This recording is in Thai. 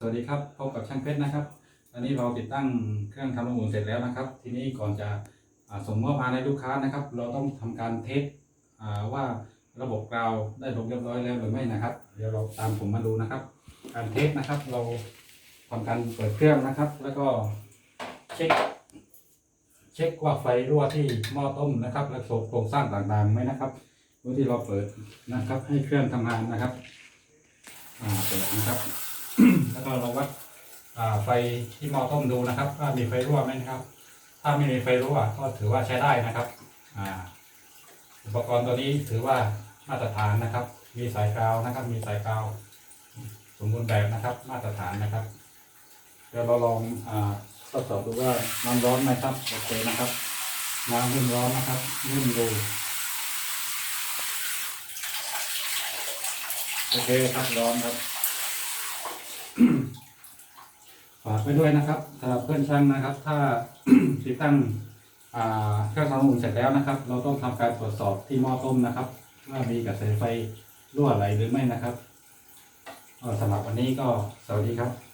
สวัสดีครับพบกับช่างเพชรนะครับอันนี้เราติดตั้งเครื่องทำน้ำอุ่นเสร็จแล้วนะครับ ทีนี้ก่อนจะส่งมอบมาให้ลูกค้านะครับ เราต้องทำการเทสว่าระบบกราวได้ลงเรียบร้อยแล้วหรือไม่นะครับ เดี๋ยวเราตามผมมาดูนะครับ การเทสนะครับ เราทำการเปิดเครื่องนะครับ แล้วก็เช็ค เช็คว่าไฟรั่วที่หม้อต้มนะครับ และโครงสร้างต่างๆไหมนะครับโดยที่เราเปิดนะครับ ให้เครื่องทำงานนะครับเปิดนะครับ แล้วก็เราวัดไฟที่หม้อต้มดูนะครับ ว่ามีไฟรั่วไหมนะครับ ถ้าไม่มีไฟรั่วก็ถือว่าใช้ได้นะครับอุปกรณ์ตัวนี้ถือว่ามาตรฐานนะครับ มีสายกาวนะครับ มีสายกาวสมบูรณ์แบบนะครับ มาตรฐานนะครับ เดี๋ยวเราลองทดสอบดูว่าน้ำร้อนไหมครับโอเคนะครับน้ำเริ่มร้อนนะครับเริ่มดูโอเคครับร้อนครับ ฝากไปด้วยนะครับสำหรับเพื่อนช่างนะครับ ถ้า ติดตั้งอ่าเครื่องทำอุ่นเสร็จแล้วนะครับ เราต้องทำการตรวจสอบที่หม้อต้มนะครับ ว่ามีกระแสไฟรั่วไหลหรือไม่นะครับก็สำหรับวันนี้ก็สวัสดีครับ